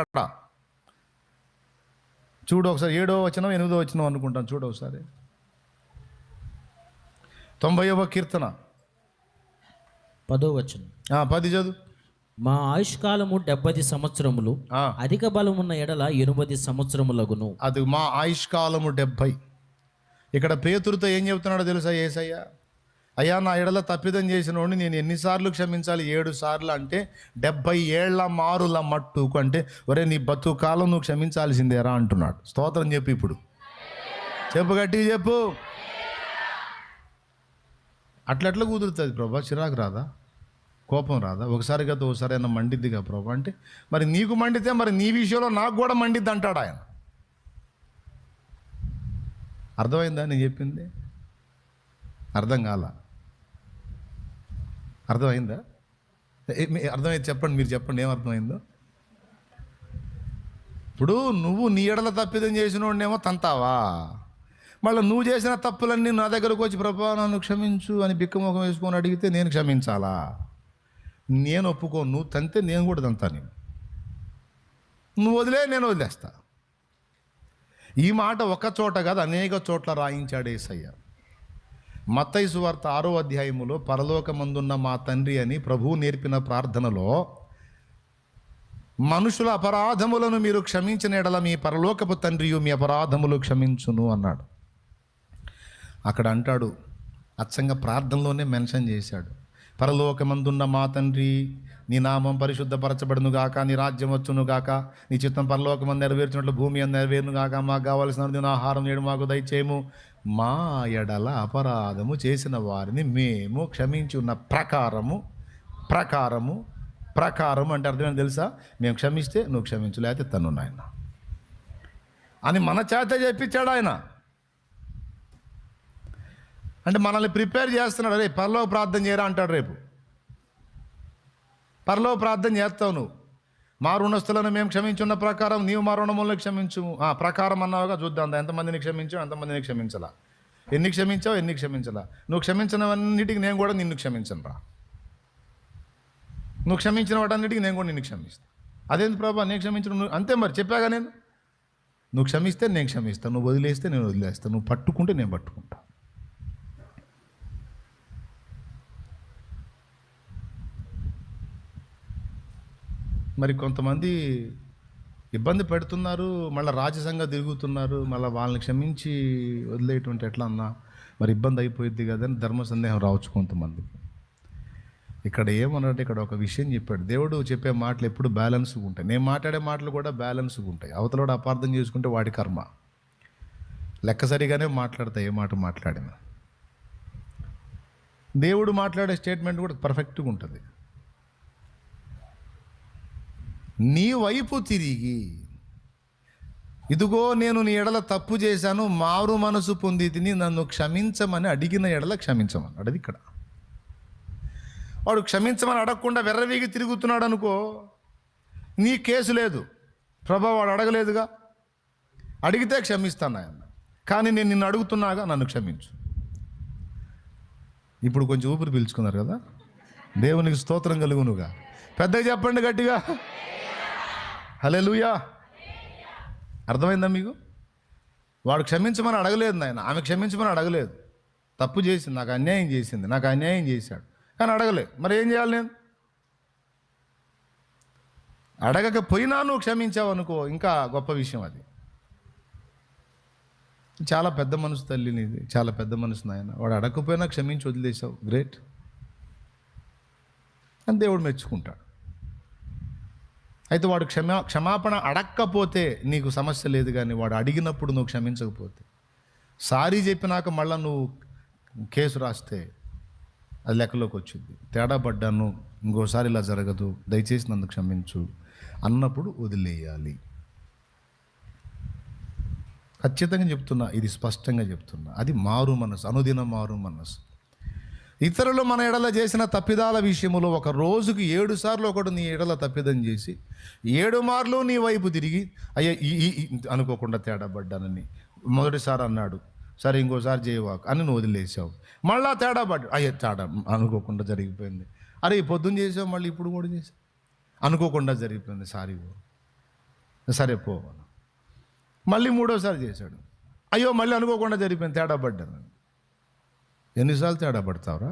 అక్కడ. చూడు ఒకసారి ఏడో వచ్చిన ఎనిమిదో వచ్చిన అనుకుంటాను. చూడు ఒకసారి. తొంభైవ కీర్తన. పదో వచనం. పది చదువు. మా ఆయుష్కాలము డెబ్బది సంవత్సరములు అధిక బలమున్న ఎడల ఎనుబది సంవత్సరములగును. అది మా ఆయుష్కాలము డెబ్భై ఇక్కడ పేతురుతో ఏం చెప్తున్నాడో తెలుసా ఏసయ్య? అయ్యా నా ఎడల తప్పిదం చేసిన వాడిని నేను ఎన్నిసార్లు క్షమించాలి? ఏడు సార్లు అంటే డెబ్బై ఏళ్ళ మారుల మట్టుకు అంటే ఒరే నీ బతుకు కాలం నువ్వు క్షమించాల్సిందేరా అంటున్నాడు. స్తోత్రం చెప్పు ఇప్పుడు. చెప్పు గట్టి చెప్పు. అట్లట్ల కుదురుతుంది ప్రభా చిరాకు రాదా? కోపం రాదా? ఒకసారి కదా ఒకసారి అయినా మండిద్దిగా ప్రభా అంటే మరి నీకు మండితే మరి నీ విషయంలో నాకు కూడా మండిద్ది అంటాడు ఆయన. అర్థమైందా నేను చెప్పింది? అర్థం కాల? అర్థమైందా? అర్థమైంది చెప్పండి మీరు చెప్పండి ఏం అర్థమైందో? ఇప్పుడు నువ్వు నీ ఎడల తప్పిదం చేసిన వాడినేమో తంతావా? మళ్ళీ నువ్వు చేసిన తప్పులన్నీ నా దగ్గరకు వచ్చి ప్రభా నన్ను క్షమించు అని బిక్కముఖం వేసుకొని అడిగితే నేను క్షమించాలా? నేను ఒప్పుకోను నువ్వు తంతే నేను కూడా తంతా నేను నువ్వు వదిలే నేను వదిలేస్తా. ఈ మాట ఒక చోట కాదు అనేక చోట్ల రాయించాడు ఏసయ్య. మత్తయి సువార్త ఆరో అధ్యాయములో పరలోకమందున్న మా తండ్రి అని ప్రభువు నేర్పిన ప్రార్థనలో మనుషుల అపరాధములను మీరు క్షమించిన ఎడల మీ పరలోకపు తండ్రియు మీ అపరాధములు క్షమించును అన్నాడు. అక్కడ అంటాడు అచ్చంగా ప్రార్థనలోనే మెన్షన్ చేశాడు. పరలోకమందున్న మా తండ్రి నీ నామం పరిశుద్ధపరచబడును గాక నీ రాజ్యం వచ్చును గాక నీ చిత్తం పరలోకమందు నెరవేర్చినట్లు భూమి అందు నెరవేరును గాక మాకు కావలసిన ఆహారం నేడు మాకు దయచేయము. మా ఎడల అపరాధము చేసిన వారిని మేము క్షమించి ఉన్న ప్రకారము ప్రకారము ప్రకారం అంటే అర్థమైంది తెలుసా? మేము క్షమిస్తే నువ్వు క్షమించు లేకపోతే తను నాయన. అని మన చేత చెప్పించాడు ఆయన. అంటే మనల్ని ప్రిపేర్ చేస్తున్నాడు రేపు పరలో ప్రార్థన చేయరా అంటాడు రేపు. పరలో ప్రార్థన చేస్తావు నువ్వు. మా రుణస్థులను మేము క్షమించున్న ప్రకారం నీవు మా రుణములను క్షమించు. ఆ ప్రకారం అన్నావుగా చూద్దాం. ఎంతమందిని క్షమించావు? ఎంతమందిని క్షమించలా. ఎన్ని క్షమించావు? ఎన్ని క్షమించలా. నువ్వు క్షమించినవన్నిటికి నేను కూడా నిన్ను క్షమించను రా. నువ్వు క్షమించిన వాటన్నిటికీ నేను కూడా నిన్ను క్షమిస్తాను అదేంటి ప్రభా? నేను క్షమించను. నువ్వు అంతే మరి చెప్పాగా నేను? నువ్వు క్షమిస్తే నేను క్షమిస్తాను నువ్వు వదిలేస్తే నేను వదిలేస్తాను నువ్వు పట్టుకుంటే నేను పట్టుకుంటాను మరి కొంతమంది ఇబ్బంది పెడుతున్నారు మళ్ళీ రాజసంగా తిరుగుతున్నారు మళ్ళీ వాళ్ళని క్షమించి వదిలేటువంటి ఎట్లా అన్నా మరి ఇబ్బంది అయిపోయింది కదా అని ధర్మ సందేహం రావచ్చు కొంతమందికి ఇక్కడ ఏమన్నట్టు ఇక్కడ ఒక విషయం చెప్పాడు. దేవుడు చెప్పే మాటలు ఎప్పుడు బ్యాలెన్స్గా ఉంటాయి. నేను మాట్లాడే మాటలు కూడా బ్యాలెన్స్గా ఉంటాయి. అవతలోడు అపార్థం చేసుకుంటే వాడి కర్మ. లెక్క సరిగానే మాట్లాడతా ఏ మాట మాట్లాడినా. దేవుడు మాట్లాడే స్టేట్మెంట్ కూడా పర్ఫెక్ట్గా ఉంటుంది. నీ వైపు తిరిగి. ఇదిగో నేను నీ ఎడల తప్పు చేశాను మారు మనసు పొంది తిని నన్ను క్షమించమని అడిగిన ఎడల క్షమించమన్నాడు అది ఇక్కడ. వాడు క్షమించమని అడగకుండా వెర్రవీగి తిరుగుతున్నాడు అనుకో నీ కేసు లేదు. ప్రభా వాడు అడగలేదుగా. అడిగితే క్షమిస్తాను ఆయన కానీ నేను నిన్ను అడుగుతున్నాగా నన్ను క్షమించు. ఇప్పుడు కొంచెం ఊపిరి పీల్చుకున్నారు కదా? దేవునికి స్తోత్రం కలుగునుగా. పెద్దగా చెప్పండి గట్టిగా. హలే లూయా అర్థమైందా మీకు? వాడు క్షమించమని అడగలేదు నాయన. ఆమె క్షమించమని అడగలేదు. తప్పు చేసింది నాకు అన్యాయం చేసింది నాకు అన్యాయం చేశాడు. కానీ అడగలేదు మరి ఏం చేయాలి నేను? అడగకపోయినా నువ్వు క్షమించావు అనుకో ఇంకా గొప్ప విషయం అది. చాలా పెద్ద మనసు తల్లి నీది. చాలా పెద్ద మనసు నాయన. వాడు అడగకపోయినా క్షమించి వదిలేసావు. గ్రేట్. అని దేవుడు మెచ్చుకుంటాడు. అయితే వాడు క్షమా క్షమాపణ అడక్కపోతే నీకు సమస్య లేదు కానీ వాడు అడిగినప్పుడు నువ్వు క్షమించకపోతే. సారీ చెప్పినాక మళ్ళీ నువ్వు కేసు రాస్తే అది లెక్కలోకి వచ్చింది. తేడా పడ్డాను ఇంకోసారి ఇలా జరగదు దయచేసి నన్ను క్షమించు అన్నప్పుడు వదిలేయాలి. ఖచ్చితంగా చెప్తున్నా ఇది స్పష్టంగా చెప్తున్నా. అది మారు మనసు అనుదిన మారు మనసు. ఇతరులు మన ఎడల చేసిన తప్పిదాల విషయంలో ఒక రోజుకి ఏడు సార్లు ఒకడు నీ ఎడల తప్పిదం చేసి ఏడు మార్లు నీ వైపు తిరిగి అయ్యా ఈ అనుకోకుండా తేడా పడ్డానని మొదటిసారి అన్నాడు. సరే ఇంకోసారి చేయవాకు అని నువ్వు వదిలేసావు. మళ్ళా తేడా పడ్డా అయ్యా తేడా అనుకోకుండా జరిగిపోయింది. అరే పొద్దున్న చేసావు మళ్ళీ ఇప్పుడు కూడా చేసావు. అనుకోకుండా జరిగిపోయింది సారీ సరే పో మళ్ళీ మూడోసారి చేశాడు. అయ్యో మళ్ళీ అనుకోకుండా జరిగిపోయింది తేడా పడ్డాను ఎన్నిసార్లు తేడా పడతావురా?